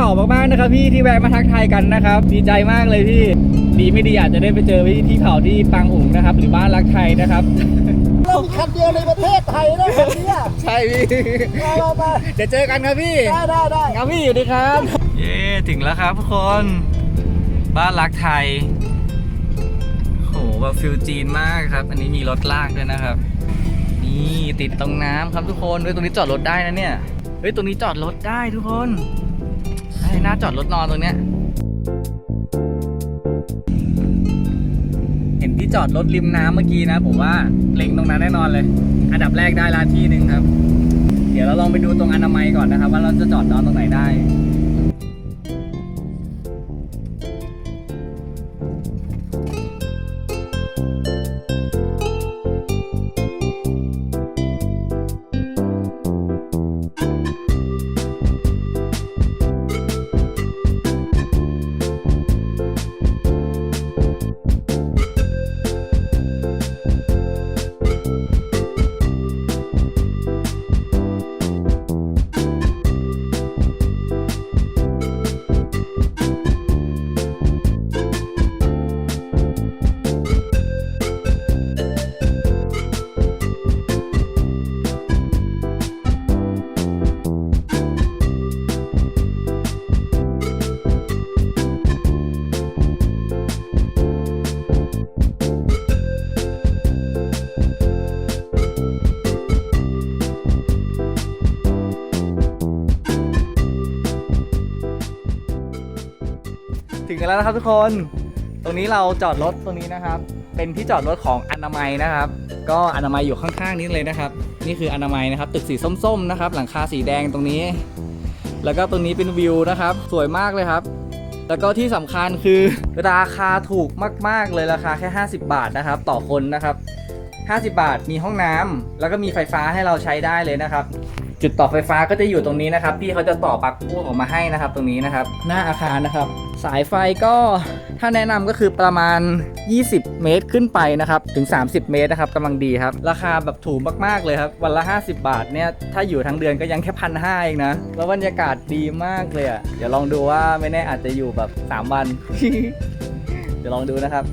คุณพี่เผามากๆนะครับพี่ที่แวะมาทักทายกันนะครับ ดีใจมากเลยพี่ดีไม่ดีอาจจะได้ไปเจอพี่พี่เผาที่ปางอุ๋งนะครับ หรือบ้านรักไทยนะครับเรามีคันเดียวในประเทศไทยนะคันเนี้ยใช่พี่มามามาเดี๋ยวเจอกันครับพี่ได้ได้ได้ครับพี่อยู่ดีครับ เย้ถึงแล้วครับทุกคน บ้านรักไทยโหแบบฟิลจีนมากครับ อันนี้มีรถลากด้วยนะครับ นี่ติดตรงน้ำครับทุกคนเฮ้ยตรงนี้จอดรถได้นะเนี่ยเฮ้ยตรงนี้จอดรถได้ทุกคน ไอ้หน้าจอดรถนอนตรงเนี้ย เห็นที่จอดรถริมน้ำเมื่อกี้นะ ผมว่าเล็งตรงนั้นแน่นอนเลย อันดับแรกได้ละที่หนึ่งครับ เดี๋ยวเราลองไปดูตรงอนามัยก่อนนะครับ ว่าเราจะจอดนอนตรงไหนได้ กันแล้วนะครับทุกคน ตรงนี้เราจอดรถตรงนี้นะครับ เป็นที่จอดรถของอนามัยนะครับ ก็อนามัยอยู่ข้างๆนี้เลยนะครับ นี่คืออนามัยนะครับ ตึกสีส้มๆนะครับ หลังคาสีแดงตรงนี้ แล้วก็ตรงนี้เป็นวิวนะครับ สวยมากเลยครับ แล้วก็ที่สำคัญคือราคาถูกมาก ๆเลยราคาแค่ 50 บาทนะครับ ต่อคนนะครับ 50 บาทมีห้องน้ำแล้วก็มีไฟฟ้าให้เราใช้ได้เลยนะครับ จุดต่อไฟฟ้าก็จะอยู่ตรงนี้นะครับพี่เขาจะต่อปลั๊กพ่วงออกมาให้นะครับ ตรงนี้นะครับ หน้าอาคารนะครับ สายไฟก็ถ้าแนะนำก็คือประมาณ 20 เมตรขึ้นไปนะครับถึง 30 เมตรนะครับกำลังดีครับ ราคาแบบถูกมากๆเลยครับ วันละ 50 บาทเนี่ยถ้าอยู่ทั้งเดือนก็ยังแค่พันห้าเองนะ แล้วบรรยากาศดีมากเลยอะเดี๋ยวลองดูว่าไม่แน่อาจจะอยู่แบบ 3 วัน เดี๋ยวลองดูนะครับ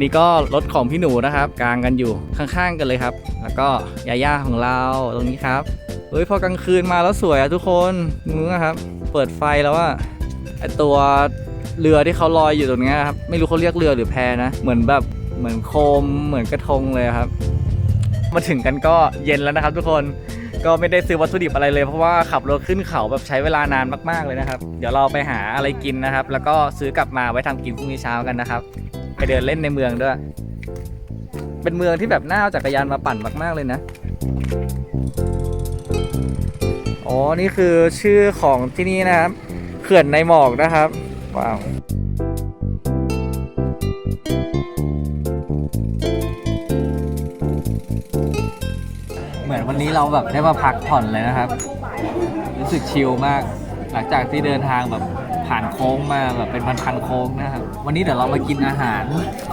นี่ก็รถของพี่หนูนะครับ กลางกันอยู่ข้างๆกันเลยครับ แล้วก็ยาย่าของเราตรงนี้ครับ เฮ้ยพอกลางคืนมาแล้วสวยอะทุกคนนู้นะครับ เปิดไฟแล้วว่าไอตัวเรือที่เขาลอยอยู่ตรงเนี้ยครับไม่รู้เขาเรียกเรือหรือแพนะเหมือนแบบเหมือนโคมเหมือนกระทงเลยครับ มาถึงกันก็เย็นแล้วนะครับ ทุกคนก็ไม่ได้ซื้อวัตถุดิบอะไรเลยเพราะว่าขับรถขึ้นเขาแบบใช้เวลานานมากๆเลยนะครับ เดี๋ยวเราไปหาอะไรกินนะครับ แล้วก็ซื้อกลับมาไว้ทำกินพรุ่งนี้เช้ากันนะครับ ไปเดินเล่นในเมืองด้วย เป็นเมืองที่แบบน่าเอาจักรยานมาปั่นมาก ๆเลยนะ อ๋อ นี่คือชื่อของที่นี่นะครับ เขื่อนในหมอกนะครับ ว้าวเหมือนวันนี้เราแบบได้มาพักผ่อนเลยนะครับ รู้สึกชิลมาก หลังจากที่เดินทางแบบผ่านโค้งมาแบบเป็นพันๆโค้งนะครับ วันนี้เดี๋ยวเรามากินอาหาร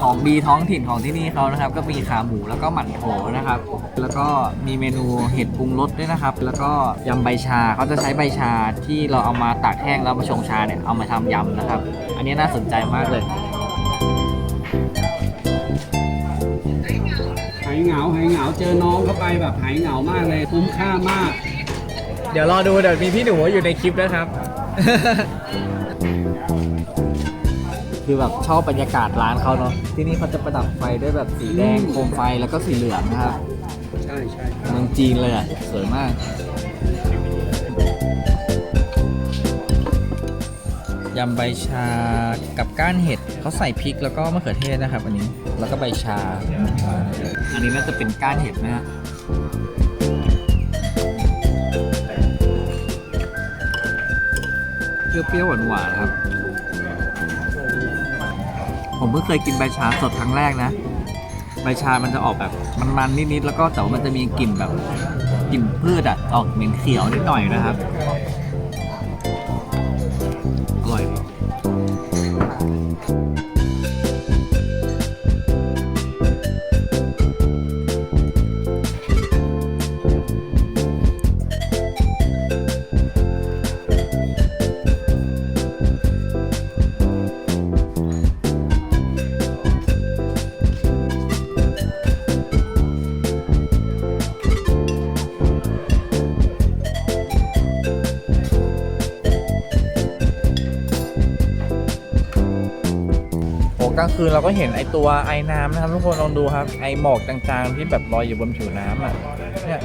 ของดีท้องถิ่นของที่นี่เขานะครับ ก็มีขาหมูแล้วก็หมั่นโถนะครับ แล้วก็มีเมนูเห็ดปรุงรสด้วยนะครับ แล้วก็ยำใบชาเขาจะใช้ใบชาที่เราเอามาตากแห้งแล้วมาชงชาเนี่ยเอามาทำยำนะครับ อันนี้น่าสนใจมากเลยหายเหงาหายเหงาเจอน้องเข้าไปแบบหายเหงามากเลยคุ้มค่ามาก เดี๋ยวรอดูเดี๋ยวมีพี่หนูอยู่ในคลิปนะครับ คือแบบชอบบรรยากาศร้านเขาเนาะที่นี่เขาจะประดับไฟด้วยแบบสีแดงอืมโคมไฟแล้วก็สีเหลืองนะครับใช่ใช่เมืองจีนเลยอะสวยมาก ยำใบชากับก้านเห็ดเขาใส่พริกแล้วก็มะเขือเทศนะครับ อันนี้แล้วก็ใบชา อันนี้น่าจะเป็นก้านเห็ดนะฮะเปรี้ยวๆหวานๆครับ ผมเพิ่งเคยกินใบชาสดครั้งแรกนะ ใบชามันจะออกแบบมันๆนิดๆแล้วก็แต่ว่ามันจะมีกลิ่นแบบกลิ่นพืชอะออกเหม็นเขียวนิดหน่อยนะครับางคืนเราก็เห็นไอตัวไอน้ำนะครับทุกคนลองดูครับ ไอหมอกจางๆที่แบบลอยอยู่บนผิวน้ำอะเนี่ย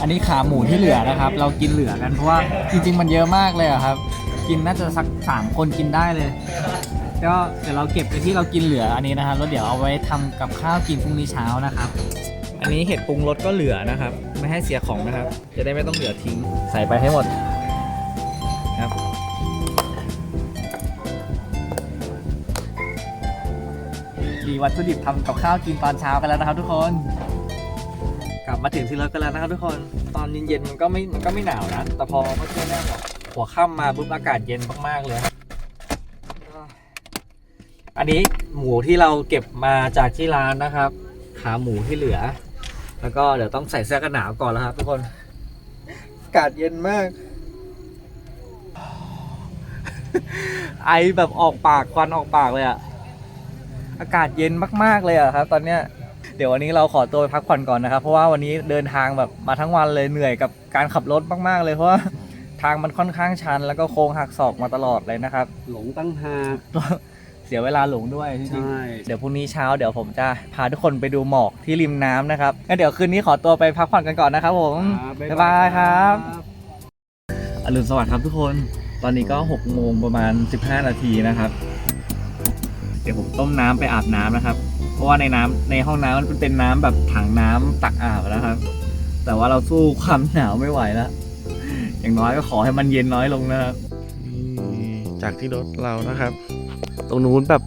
อันนี้ขาหมูที่เหลือนะครับ เรากินเหลือกันเพราะว่าจริง ๆ มันเยอะมากเลยอะครับ กินน่าจะสักสามคนกินได้เลยก็เดี๋ยวเราเก็บไปที่เรากินเหลืออันนี้นะครับแล้วเดี๋ยวเอาไว้ทำกับข้าวกินพรุ่งนี้เช้านะครับ อันนี้เห็ดปรุงรสก็เหลือนะครับ ไม่ให้เสียของนะครับ จะได้ไม่ต้องเหลือทิ้ง ใส่ไปให้หมดครับ มีวัตถุดิบทำกับข้าวกินตอนเช้ากันแล้วนะครับ ทุกคน กลับมาถึงที่รถกันแล้วนะครับทุกคน ตอนเย็นๆมันก็ไม่มันก็ไม่หนาวนะ แต่พอเมื่อกี้เนี่ยหัวค่ำมาปุ๊บอากาศเย็นมากๆเลยครับอันนี้หมูที่เราเก็บมาจากที่ร้านนะครับ ขาหมูที่เหลือ แล้วก็เดี๋ยวต้องใส่เสื้อกันหนาวก่อนแล้วครับทุกคน อากาศเย็นมาก ไอแบบออกปากควันออกปากเลยอะอากาศเย็นมากๆเลยอะครับ ตอนเนี้ยเดี๋ยววันนี้เราขอตัวไปพักผ่อนก่อนนะครับ เพราะว่าวันนี้เดินทางแบบมาทั้งวันเลยเหนื่อยกับการขับรถมากๆเลยเพราะว่าทางมันค่อนข้างชัน แล้วก็โค้งหักศอกมาตลอดเลยนะครับ หลงตั้งหาก เสียเวลาหลงด้วยจริงใช่ ๆเดี๋ยวพรุ่งนี้เช้าเดี๋ยวผมจะพาทุกคนไปดูหมอกที่ริมน้ำนะครับงั้นเดี๋ยวคืนนี้ขอตัวไปพักผ่อนกันก่อนนะครับผม บ๊ายบายครับ อรุณสวัสดิ์ครับทุกคน ตอนนี้ก็6โมงประมาณ 15 นาทีนะครับ เดี๋ยวผมต้มน้ำไปอาบน้ำนะครับ เพราะว่าในน้ำในห้องน้ำมันเป็นน้ำแบบถังน้ำตักอาบนะครับ แต่ว่าเราสู้ความหนาวไม่ไหวแล้วอย่างน้อยก็ขอให้มันเย็นน้อยลงนะครับ นี่จากที่รถเรานะครับ ตรงนู้นแบบ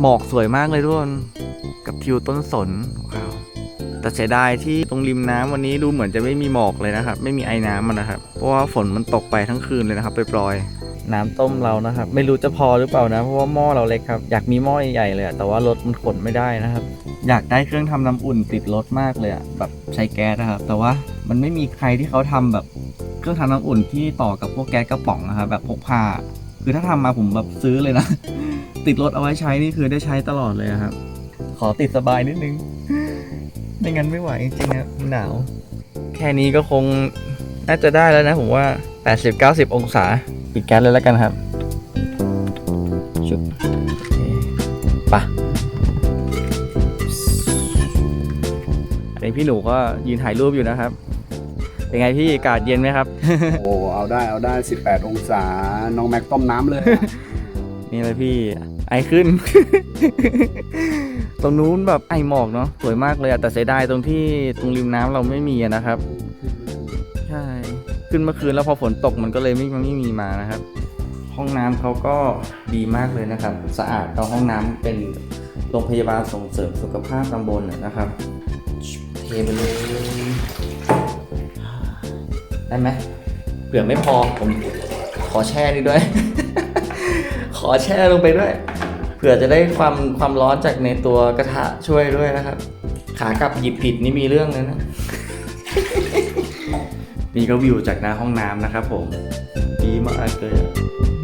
หมอกสวยมากเลยทุกคนกับทิวต้นสนว้าวแต่เสียดายที่ตรงริมน้ำวันนี้ดูเหมือนจะไม่มีหมอกเลยนะครับ ไม่มีไอ้น้ำมันนะครับ เพราะว่าฝนมันตกไปทั้งคืนเลยนะครับปล่อยน้ำต้มเรานะครับ ไม่รู้จะพอหรือเปล่านะ เพราะว่าหม้อเราเล็กครับ อยากมีหม้อใหญ่เลยแต่ว่ารถมันขนไม่ได้นะครับ อยากได้เครื่องทำน้ำอุ่นติดรถมากเลยอะแบบใช้แก๊สนะครับ แต่ว่ามันไม่มีใครที่เขาทำแบบ เครื่องทำน้ำอุ่นที่ต่อกับพวกแก๊สกระป๋องนะครับแบบพกพา คือถ้าทำมาผมแบบซื้อเลยนะ ติดรถเอาไว้ใช้นี่คือได้ใช้ตลอดเลยครับ ขอติดสบายนิดนึงไม่งั้นไม่ไหวจริงๆครหนาว แค่นี้ก็คงน่าจะได้แล้วนะผมว่า 80-90 องศา ปิดแก๊สเลยแล้วกันครับชุบโอเคไปะอันนี้พี่หนูก็ยืนถ่ายรูปอยู่นะครับ เป็นไงพี่อากาศเย็นไหมครับ โอ้เอาได้เอาได้ 18 องศา น้องแม็กต้มน้ำเลย นี่เลยพี่ไอขึ้น ตรงนู้นแบบไอหมอกเนาะสวยมากเลยอะแต่เสียดายตรงที่ตรงริมน้ำเราไม่มีอะนะครับ ใช่ ขึ้นเมื่อคืนแล้วพอฝนตกมันก็เลยไม่ไม่มีมานะครับ ห้องน้ำเขาก็ดีมากเลยนะครับ สะอาดตรงห้องน้ำเป็นโรงพยาบาลส่งเสริมสุขภาพตำบลน่ะนะครับ เทไปเลย ได้ไหมเผื่อไม่พอผมขอแช่นี่ด้วย ขอแช่ลงไปด้วย เผื่อจะได้ความความร้อนจากในตัวกระทะช่วยด้วยนะครับ ขากลับหยิบผิดนี่มีเรื่องเลยนะ นี่ก็วิวจากหน้าห้องน้ำนะครับผมดีมากเลย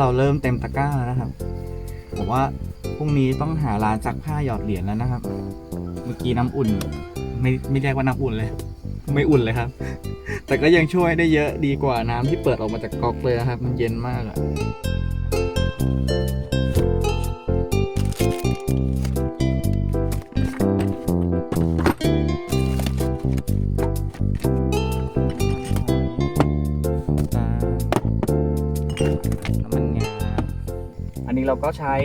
เราเริ่มเต็มตะกร้าแล้วนะครับ ผมว่าพรุ่งนี้ต้องหาร้านซักผ้าหยอดเหรียญแล้วนะครับ เมื่อกี้น้ำอุ่น ไม่ไม่เรียกว่าน้ำอุ่นเลย ไม่อุ่นเลยครับ แต่ก็ยังช่วยได้เยอะดีกว่าน้ำที่เปิดออกมาจากก๊อกเลยนะครับ มันเย็นมากอะ เราก็ใช้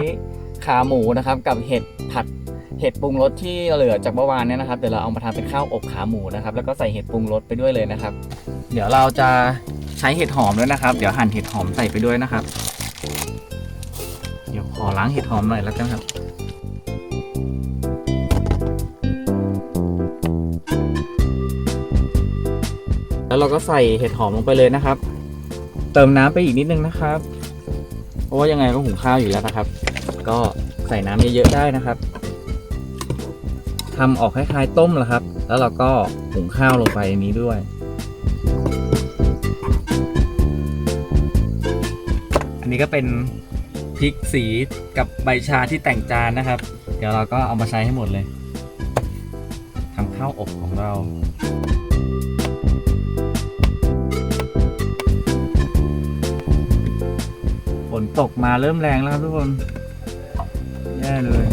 ขาหมูนะครับกับเห็ดผัดเห็ดปรุงรสที่เหลือจากเมื่อวานเนี่ยนะครับเดี๋ยวเราเอามาทำเป็นข้าวอบขาหมูนะครับแล้วก็ใส่เห็ดปรุงรสไปด้วยเลยนะครับ เดี๋ยวเราจะใช้เห็ดหอมด้วยนะครับ เดี๋ยวหั่นเห็ดหอมใส่ไปด้วยนะครับ เดี๋ยวขอล้างเห็ดหอมหน่อยแล้วกันครับแล้วเราก็ใส่เห็ดหอมลงไปเลยนะครับ เติมน้ำไปอีกนิดนึงนะครับ เพราะว่ายังไงก็หุงข้าวอยู่แล้วนะครับ ก็ใส่น้ำเยอะๆได้นะครับทำออกคล้ายๆต้มแหละครับ แล้วเราก็หุงข้าวลงไปนี้ด้วยอันนี้ก็เป็นพริกสีกับใบชาที่แต่งจานนะครับ เดี๋ยวเราก็เอามาใช้ให้หมดเลยทำข้าวอบของเรา นตกมาเริ่มแรงแล้วครับทุกคน แย่เลย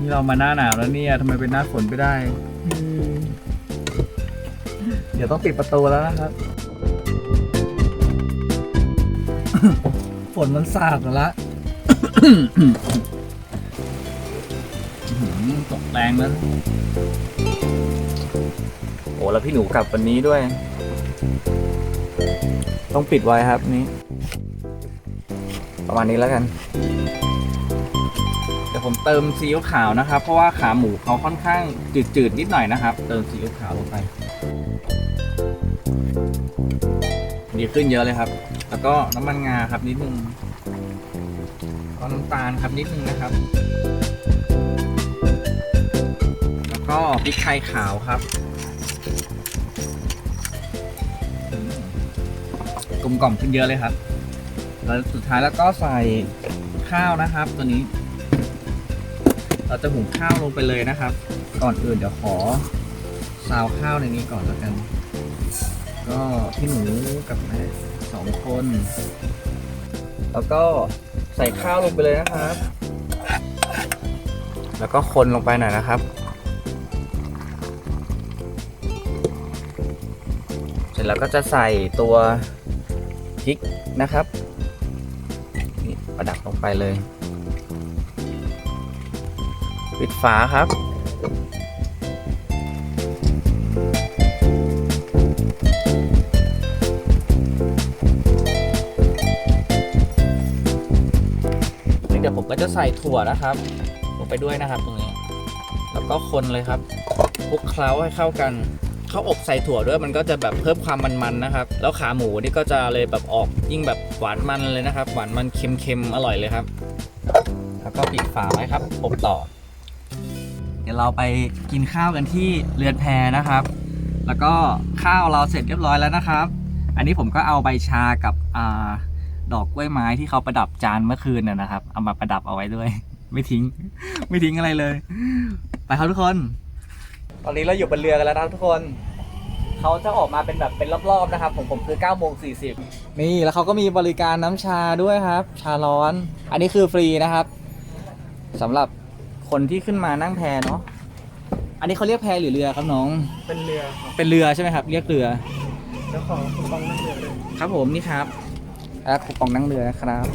นี่เรามาหน้าหนาวแล้วเนี่ยทำไมเป็นหน้าฝนไม่ได้ เดี๋ยวต้องปิดประตูแล้วนะครับ ฝนมันสาดมาละอื้อ หือตกแรงแล้วโอ้แล้วพี่หนูกลับวันนี้ด้วย ต้องปิดไว้ครับนี่ประมาณนี้แล้วกัน เดี๋ยวผมเติมซีอิ๊วขาวนะครับ เพราะว่าขาหมูเขาค่อนข้างจืดๆนิดหน่อยนะครับ เติมซีอิ๊วขาวลงไปดีขึ้นเยอะเลยครับ แล้วก็น้ำมันงาครับนิดนึงก็น้ำตาลครับนิดนึงนะครับ พริกไทยขาวครับ กลมกล่อมขึ้นเยอะเลยครับ แล้วสุดท้ายแล้วก็ใส่ข้าวนะครับ ตัวนี้ เราจะหุงข้าวลงไปเลยนะครับ ก่อนอื่นเดี๋ยวขอซาวข้าวในนี้ก่อนแล้วกัน ก็พี่หนูกับแม่สองคน แล้วก็ใส่ข้าวลงไปเลยนะครับ แล้วก็คนลงไปหน่อยนะครับ ร็จแล้วก็จะใส่ตัวพริกนะครับนี่ประดับลงไปเลย ปิดฝาครับเดี๋ยวผมก็จะใส่ถั่วนะครับลงไปด้วยนะครับตรงนี้ แล้วก็คนเลยครับคลุกเคล้าให้เข้ากัน ข้าวอบใส่ถั่วด้วยมันก็จะแบบเพิ่มความมันๆนะครับ แล้วขาหมูนี่ก็จะเลยแบบออกยิ่งแบบหวานมันเลยนะครับ หวานมันเค็มๆอร่อยเลยครับ แล้วก็ปิดฝาไว้ครับอบต่อ เดี๋ยวเราไปกินข้าวกันที่เรือนแพนะครับ แล้วก็ข้าวเราเสร็จเรียบร้อยแล้วนะครับ อันนี้ผมก็เอาใบชากับอ่าดอกกล้วยไม้ที่เขาประดับจานเมื่อคืนน่ะนะครับ เอามาประดับเอาไว้ด้วย ไม่ทิ้ง ไม่ทิ้งอะไรเลย ไปครับทุกคน ตอนนี้เราอยู่บนเรือกันแล้วนะครับทุกคน เขาจะออกมาเป็นแบบเป็นรอบๆนะครับ ผมผมคือ9โมง40นี่แล้วเขาก็มีบริการน้ำชาด้วยครับ ชาร้อน อันนี้คือฟรีนะครับสำหรับคนที่ขึ้นมานั่งแพเนาะอันนี้เขาเรียกแพหรือเรือครับน้อง เป็นเรือครับเป็นเรือใช่ไหมครับ เรียกเรือ แล้วขอคุณบังนั่งเรือด้วยครับผมนี่ครับและคูปองนั่งเรือนะครับ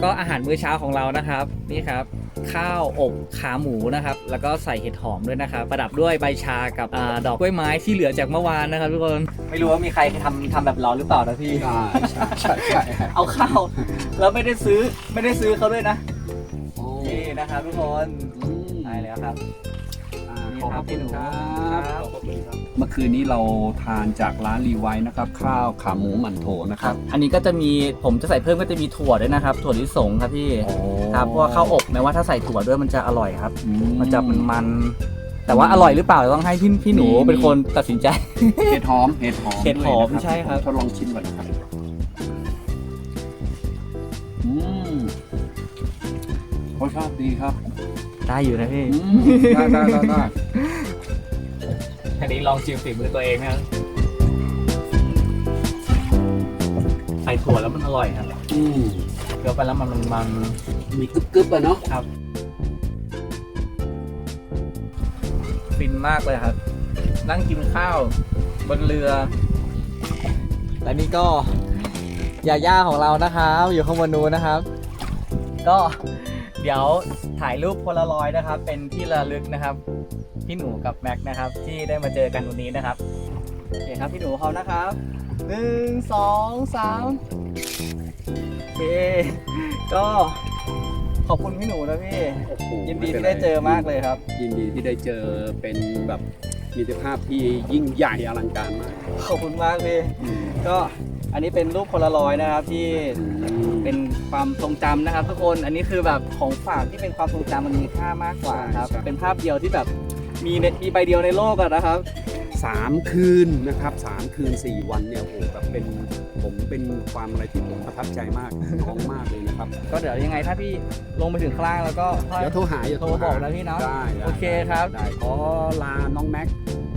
แล้วก็อาหารมื้อเช้าของเรานะครับ นี่ครับ ข้าวอบขาหมูนะครับ แล้วก็ใส่เห็ดหอมด้วยนะครับ ประดับด้วยใบชากับอาดอกกล้วยไม้ที่เหลือจากเมื่อวานนะครับทุกคนไม่รู้ว่ามีใครทำทำแบบเราหรือเปล่านะพี่ ใช่ใช่ใช่ใช่เอาข้าวแล้วไม่ได้ซื้อไม่ได้ซื้อเขาด้วยนะโอ้นี่นะครับทุกคน อืมได้แล้วครับอ่านี่ ขอบคพรับระพี่คุณหนูครับครับ เมื่อคืนนี้เราทานจากร้านรีไวท์นะครับ ข้าวขาหมูหมั่นโถนะครับ อันนี้ก็จะมีผมจะใส่เพิ่มก็จะมีถั่วด้วยนะครับ ถั่วลิสงครับพี่โอ้ ครับเพราะว่าข้าวอบแม้ว่าถ้าใส่ถั่วด้วยมันจะอร่อยครับ อืมันจะมันมันๆแต่ว่าอร่อยหรือเปล่าต้องให้พี่พี่หนูมีเป็นคนตัดสินใจ เห็ดหอมเห็ดหอมเห็ดหอมด้วยนะใช่ครับทดลองชิมก่อนนะครับอืมรสชาติดีครับ ได้อยู่นะพี่อืมได้ได้ได้ได้อันนี้ลองชิมฝีมือตัวเองนะครับใส่ถั่วแล้วมันอร่อยครับอืมเคี้ยวไปแล้วมันมันมันมีกึบกึบๆอะเนาะครับ ฟินมากเลยครับ นั่งกินข้าวบนเรือ และนี่ก็ยาย่าของเรานะครับ อยู่ข้างบนนู้นนะครับ ก็ เดี๋ยวถ่ายรูปโพลารอยด์นะครับ เป็นที่ระลึกนะครับ พี่หนูกับแม็กนะครับ ที่ได้มาเจอกันวันนี้นะครับโอเคครับพี่หนูพร้อมนะครับหนึ่งสองสามโอเคก็ขอบคุณพี่หนูนะพี่ โอ้โหยินดีม่ป็ที่รได้เจอมากเลยครับ ยินดีที่ได้เจอเป็นแบบมิตรภาพที่ยิ่งใหญ่อลังการมากขอบคุณมากพี่ อืมก็ อันนี้เป็นรูปโพลารอยด์นะครับที่เป็นความทรงจำนะครับ ทุกคนอันนี้คือแบบของฝากที่เป็นความทรงจำมันมีค่ามากกว่าครับเป็นภาพเดียวที่แบบมีในมีใบเดียวในโลกอะนะครับ สามคืนนะครับสามคืนสี่วันเนี่ยโอ้โหแบบเป็นผมเป็นความอะไรที่ผมประทับใจมากน้องมากเลยนะครับ ก็เดี๋ยวยังไงถ้าพี่ลงไปถึงข้างล่างแล้วก็ค่อย เดี๋ยวโทรหาเดี๋ยวโทรบอกนะพี่เนาะได้ได้โอเคครับ ได้ขอลาน้องแม็กตรง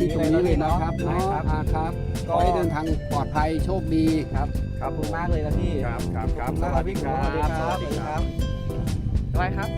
ที่นี้ตรงเลยนี้นะเลยพี่นะครับได้เนาะครับอ่าครับก็ขอให้เดินทางปลอดภัยโชคดีครับขอบคุณมากเลยนะพี่ครับครับครับขอบคุณมากครับพี่สวัสดีครับสวัสดีครับบ๊ายบายครับ